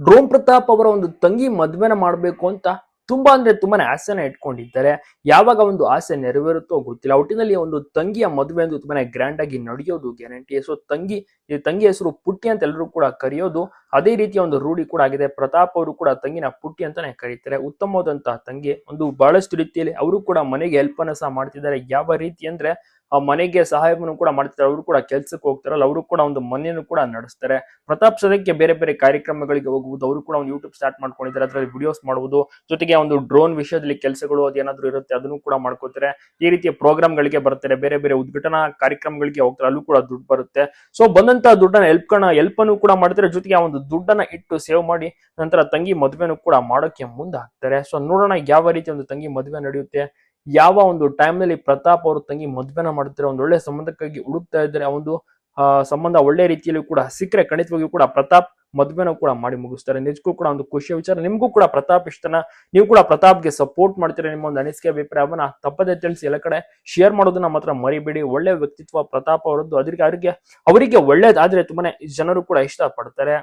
Drone Pratap ಅವರ ಒಂದು ತಂಗಿ ಮದುವೆನ ಮಾಡಬೇಕು ಅಂತ ತುಂಬಾ ಅಂದ್ರೆ ತುಂಬಾನೇ ಆಸೆನ ಇಟ್ಕೊಂಡಿದ್ದಾರೆ. ಯಾವಾಗ ಒಂದು ಆಸೆ ನೆರವೇರುತ್ತೋ ಗೊತ್ತಿಲ್ಲ. ಒಟ್ಟಿನಲ್ಲಿ ಒಂದು ತಂಗಿಯ ಮದುವೆ ಒಂದು ತುಂಬಾನೇ ಗ್ರ್ಯಾಂಡ್ ಆಗಿ ನಡೆಯೋದು ಗ್ಯಾರಂಟಿ ಸೊ ತಂಗಿ, ಈ ತಂಗಿ ಹೆಸರು ಪುಟ್ಟಿ ಅಂತ ಎಲ್ಲರೂ ಕೂಡ ಕರೆಯೋದು ಅದೇ ರೀತಿಯ ಒಂದು ರೂಢಿ ಕೂಡ ಆಗಿದೆ. ಪ್ರತಾಪ್ ಅವರು ಕೂಡ ತಂಗಿನ ಪುಟ್ಟಿ ಅಂತಾನೆ ಕರೀತಾರೆ. ಉತ್ತಮವಾದಂತಹ ತಂಗಿ. ಒಂದು ಬಹಳಷ್ಟು ರೀತಿಯಲ್ಲಿ ಅವರು ಕೂಡ ಮನೆಗೆ ಹೆಲ್ಪ್ ಅನ್ನ ಸಹ ಮಾಡ್ತಿದ್ದಾರೆ. ಯಾವ ರೀತಿ ಅಂದ್ರೆ ಆ ಮನೆಗೆ ಸಹಾಯವನ್ನು ಕೂಡ ಮಾಡ್ತಿದ್ದಾರೆ. ಅವರು ಕೂಡ ಕೆಲ್ಸಕ್ಕೆ ಹೋಗ್ತಾರಲ್ಲ, ಅವರು ಕೂಡ ಒಂದು ಮನೆಯನ್ನು ಕೂಡ ನಡೆಸ್ತಾರೆ. ಪ್ರತಾಪ್ ಸದಕ್ಕೆ ಬೇರೆ ಬೇರೆ ಕಾರ್ಯಕ್ರಮಗಳಿಗೆ ಹೋಗುವುದು, ಅವರು ಕೂಡ ಒಂದು ಯೂಟ್ಯೂಬ್ ಸ್ಟಾರ್ಟ್ ಮಾಡ್ಕೊಂಡಿದ್ದಾರೆ. ಅದರಲ್ಲಿ ವಿಡಿಯೋಸ್ ಮಾಡುವುದು, ಜೊತೆಗೆ ಒಂದು ಡ್ರೋನ್ ವಿಷಯದಲ್ಲಿ ಕೆಲಸಗಳು ಅದೇನಾದ್ರೂ ಇರುತ್ತೆ, ಅದನ್ನು ಕೂಡ ಮಾಡ್ಕೋತಾರೆ. ಈ ರೀತಿಯ ಪ್ರೋಗ್ರಾಮ್ಗಳಿಗೆ ಬರ್ತಾರೆ. ಬೇರೆ ಬೇರೆ ಉದ್ಘಾಟನಾ ಕಾರ್ಯಕ್ರಮಗಳಿಗೆ ಹೋಗ್ತಾರೆ. ಅಲ್ಲೂ ಕೂಡ ದುಡ್ಡು ಬರುತ್ತೆ. ಸೊ ಬಂದಂತ ದುಡ್ಡನ್ನ ಹೆಲ್ಪ್ ಹೆಲ್ಪ್ ಅನ್ನು ಕೂಡ ಮಾಡ್ತಾರೆ. ಜೊತೆಗೆ ಆ ಒಂದು ದುಡ್ಡನ್ನ ಇಟ್ಟು ಸೇವ್ ಮಾಡಿ ನಂತರ ತಂಗಿ ಮದುವೆನೂ ಕೂಡ ಮಾಡೋಕೆ ಮುಂದಾಗ್ತಾರೆ. ಸೊ ನೋಡೋಣ ಯಾವ ರೀತಿ ಒಂದು ತಂಗಿ ಮದುವೆ ನಡೆಯುತ್ತೆ. ಯಾವ ಒಂದು ಟೈಮ್ನಲ್ಲಿ ಪ್ರತಾಪ್ ಅವರು ತಂಗಿ ಮದುವೆನ ಮಾಡ್ತಾರೆ. ಒಂದು ಒಳ್ಳೆ ಸಂಬಂಧಕ್ಕಾಗಿ ಹುಡುಕ್ತಾ ಇದ್ದಾರೆ. ಆ ಒಂದು ಸಂಬಂಧ ಒಳ್ಳೆ ರೀತಿಯಲ್ಲಿ ಕೂಡ ಸಿಕ್ಕರೆ ಖಂಡಿತವಾಗಿಯೂ ಕೂಡ ಪ್ರತಾಪ್ ಮದುವೆನ ಕೂಡ ಮಾಡಿ ಮುಗಿಸ್ತಾರೆ. ನಿಜಕ್ಕೂ ಕೂಡ ಒಂದು ಖುಷಿಯ ವಿಚಾರ. ನಿಮಗೂ ಕೂಡ ಪ್ರತಾಪ್ ಇಷ್ಟನ? ನೀವು ಕೂಡ ಪ್ರತಾಪ್ಗೆ ಸಪೋರ್ಟ್ ಮಾಡ್ತೀರಾ ನಿಮ್ಮ ಒಂದು ಅನಿಸಿಕೆ ಅಭಿಪ್ರಾಯವನ್ನ ತಪ್ಪದೇ ತಿಳಿಸಿ. ಎಲ್ಲ ಕಡೆ ಶೇರ್ ಮಾಡೋದನ್ನ ಮಾತ್ರ ಮರಿಬೇಡಿ. ಒಳ್ಳೆ ವ್ಯಕ್ತಿತ್ವ ಪ್ರತಾಪ್ ಅವರದ್ದು. ಅದಕ್ಕೆ ಅವರಿಗೆ ಅವರಿಗೆ ಒಳ್ಳೇದಾದ್ರೆ ತುಂಬಾನೇ ಜನರು ಕೂಡ ಇಷ್ಟ ಪಡ್ತಾರೆ